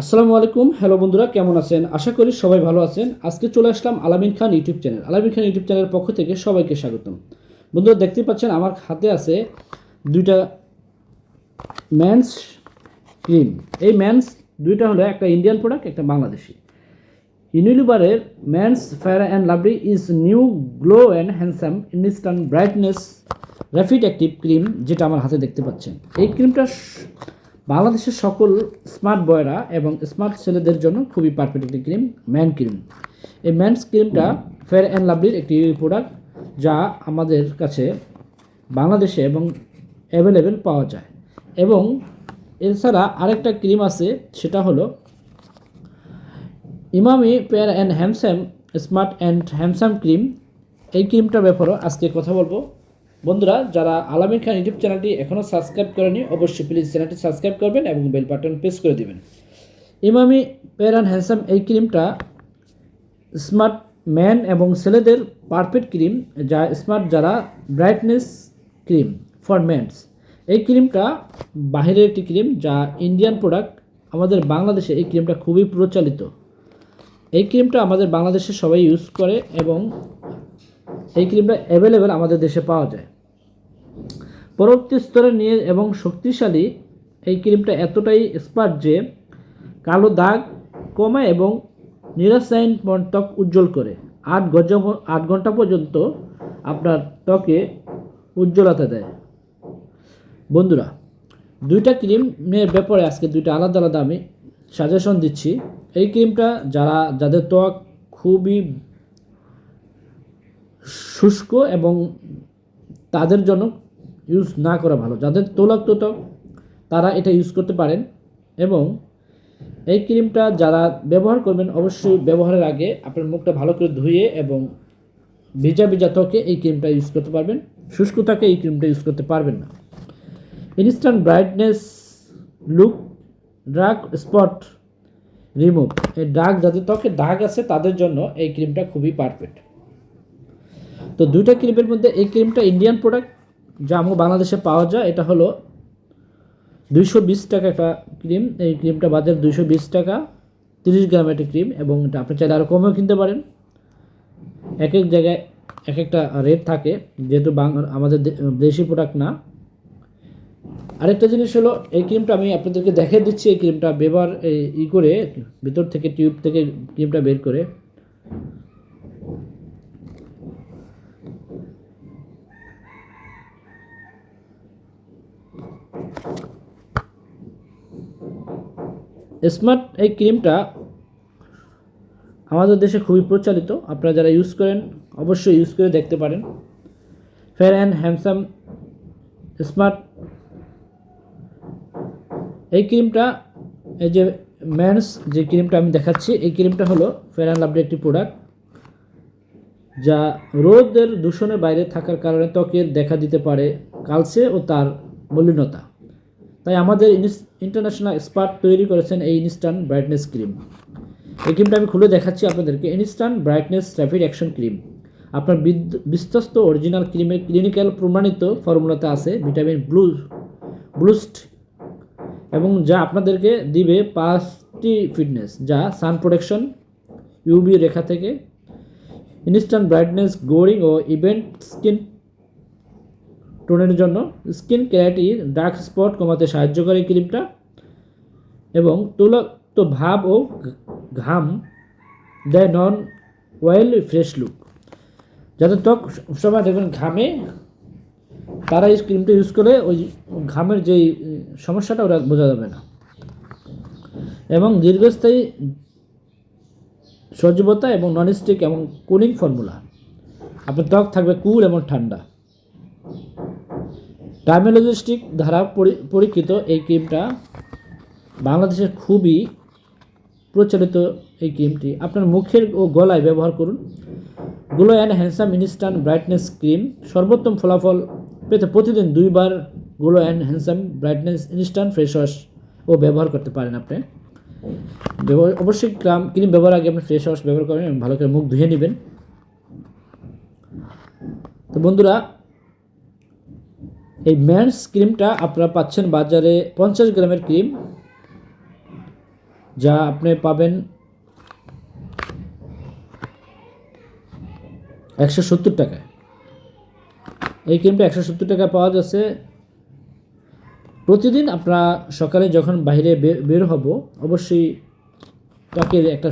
আসসালামু আলাইকুম। হ্যালো বন্ধুরা, কেমন আছেন? আশা করি সবাই ভালো আছেন। আজকে চলে আসলাম আলামিন খান ইউটিউব চ্যানেল। আলামিন খান ইউটিউব চ্যানেলের পক্ষ থেকে সবাইকে স্বাগতম। বন্ধুরা দেখতে পাচ্ছেন আমার হাতে আছে দুইটা ম্যানস ক্রিম এই ম্যানস দুইটা হলো একটা ইন্ডিয়ান প্রোডাক্ট একটা Bangladeshi. ইউনিলিভারের men's Fair and Lovely is new Glow and Handsome instant brightness rapid active cream যেটা আমার হাতে দেখতে পাচ্ছেন। এই ক্রিমটা বাংলাদেশের সকল স্মার্ট বয়রা এবং স্মার্ট ছেলেদের জন্য খুবই পারফেক্ট একটি ক্রিম ম্যান ক্রিম এই ম্যানস ক্রিমটা ফেয়ার অ্যান্ড লাভলির একটি প্রোডাক্ট যা আমাদের কাছে বাংলাদেশে এবং অ্যাভেলেবেল পাওয়া যায়। এবং এছাড়া আরেকটা ক্রিম আছে, সেটা হলো Emami Fair and Handsome smart and Handsome cream এই ক্রিমটার ব্যাপারেও আজকে কথা বলব। বন্ধুরা, যারা আলামিন খান ইউটিউব চ্যানেলটি এখনও সাবস্ক্রাইব করেনি অবশ্যই প্লিজ চ্যানেলটি সাবস্ক্রাইব করবেন এবং বেল বাটন প্রেস করে দিবেন। ইমামি পেয়ার অ্যান্ড হ্যান্ডসাম এই ক্রিমটা স্মার্ট ম্যান এবং ছেলেদের পারফেক্ট ক্রিম, যা স্মার্ট যারা ব্রাইটনেস ক্রিম ফর ম্যানস এই ক্রিমটা বাহিরের একটি ক্রিম, যা ইন্ডিয়ান প্রোডাক্ট আমাদের বাংলাদেশে এই ক্রিমটা খুবই প্রচলিত। এই ক্রিমটা আমাদের বাংলাদেশে সবাই ইউজ করে এবং এই ক্রিমটা অ্যাভেলেবেল আমাদের দেশে পাওয়া যায়। পরবর্তী স্তরে নিয়ে এবং শক্তিশালী এই ক্রিমটা এতটাই স্পার্ট যে কালো দাগ কমায় এবং নিরাশায়ন ত্বক উজ্জ্বল করে। আট গজ আট ঘণ্টা পর্যন্ত আপনার ত্বকে উজ্জ্বলতা দেয়। বন্ধুরা, দুইটা ক্রিমের ব্যাপারে আজকে দুইটা আলাদা আলাদা আমি সাজেশন দিচ্ছি। এই ক্রিমটা যারা, যাদের ত্বক খুবই শুষ্ক এবং তাদের জন্য ইউজ না করা ভালো। যাদের তৈলাক্ত, তারা এটা ইউজ করতে পারেন এবং এই ক্রিমটা যারা ব্যবহার করবেন, অবশ্যই ব্যবহারের আগে আপনার মুখটা ভালো করে ধুয়ে এবং ভিজা ভিজা ত্বকে এই ক্রিমটা ইউজ করতে পারবেন। শুষ্ক ত্বকে এই ক্রিমটা ইউজ করতে পারবেন না। Instant brightness look dark spot remove এই দাগ যাদের ত্বকে দাগ আছে, তাদের জন্য এই ক্রিমটা খুবই পারফেক্ট তো দুইটা ক্রিমের মধ্যে এই ক্রিমটা ইন্ডিয়ান প্রোডাক্ট যা আমার বাংলাদেশে পাওয়া যায়, এটা হলো দুইশো বিশ টাকা একটা ক্রিম। এই ক্রিমটা বাজার দুইশো বিশ টাকা, তিরিশ গ্রাম একটা ক্রিম এবং এটা আপনি চাইলে আরও কমেও কিনতে পারেন। এক এক জায়গায় এক একটা রেট থাকে, যেহেতু আমাদের দেশি প্রোডাক্ট না। আরেকটা জিনিস হলো, এই ক্রিমটা আমি আপনাদেরকে দেখে দিচ্ছি, এই ক্রিমটা এই ই করে ভিতর থেকে টিউব থেকে ক্রিমটা বের করে। স্মার্ট এই ক্রিমটা আমাদের দেশে খুবই প্রচলিত। আপনারা যারা ইউজ করেন, অবশ্যই ইউজ করে দেখতে পারেন। ফেয়ার অ্যান্ড হ্যান্ডসাম স্মার্ট এই ক্রিমটা, এই যে ম্যানস যে ক্রিমটা আমি দেখাচ্ছি, এই ক্রিমটা হলো ফেয়ার অ্যান্ড লাভলি একটি প্রোডাক্ট যা রোদের দূষণের বাইরে থাকার কারণে ত্বকের দেখা দিতে পারে কালচে ও তার মলিনতা। তাই আমাদের ইন্টারন্যাশনাল এক্সপার্ট তৈরি করেছেন এই ইনস্ট্যান্ট ব্রাইটনেস ক্রিম এই ক্রিমটা আমি খুলে দেখাচ্ছি আপনাদেরকে। Instant brightness rapid action cream আপনার বিশ্বস্ত অরিজিনাল ক্রিমের ক্লিনিক্যাল প্রমাণিত ফর্মুলাতে আছে ভিটামিন ব্লু ব্লুস্ট এবং যা আপনাদেরকে দিবে পাঁচটি ফিটনেস যা সান প্রোটেকশন ইউবি রেখা থেকে। ইনস্ট্যান্ট ব্রাইটনেস গ্লোরিং ও ইভেন্ট স্কিন টোনের জন্য স্কিন ক্যারাটি ডার্ক স্পট কমাতে সাহায্য করে এই ক্রিমটা এবং তৈলাক্ত ভাব ও ঘাম দেয় নন অয়েল ফ্রেশ লুক। যাদের ত্বক সবসময় দেখবেন ঘামে, তারা এই ক্রিমটা ইউজ করে ওই ঘামের যেই সমস্যাটা ওরা বোঝা যাবে না। এবং দীর্ঘস্থায়ী সজীবতা এবং ননস্টিক এবং কুলিং ফর্মুলা আপনার ত্বক থাকবে কুল এবং ঠান্ডা। ডাইমেলজিস্টিক ধারা পরি- পরীক্ষিত এই ক্রিমটা বাংলাদেশের খুবই প্রচলিত এই ক্রিমটি। আপনার মুখের ও গলায় ব্যবহার করুন। Glow and Handsome instant brightness cream সর্বোত্তম ফলাফল পেতে প্রতিদিন দুইবার Glow and Handsome brightness instant face wash ও ব্যবহার করতে পারেন আপনি। ব্যবহার অবশ্যই ক্রাম, ক্রিম ব্যবহার আগে আপনি ফেস ওয়াশ ব্যবহার করেন এবং ভালো করে মুখ ধুয়ে নেবেন। তো বন্ধুরা এই ম্যানস ক্রিমটা আপনারা পাচ্ছেন বাজারে পঞ্চাশ গ্রামের ক্রিম, যা আপনি পাবেন একশো সত্তর টাকায়। এই ক্রিমটা একশো সত্তর টাকা পাওয়া যাচ্ছে। প্রতিদিন আপনারা সকালে যখন বাইরে বের বের হব, অবশ্যই ত্বকের একটা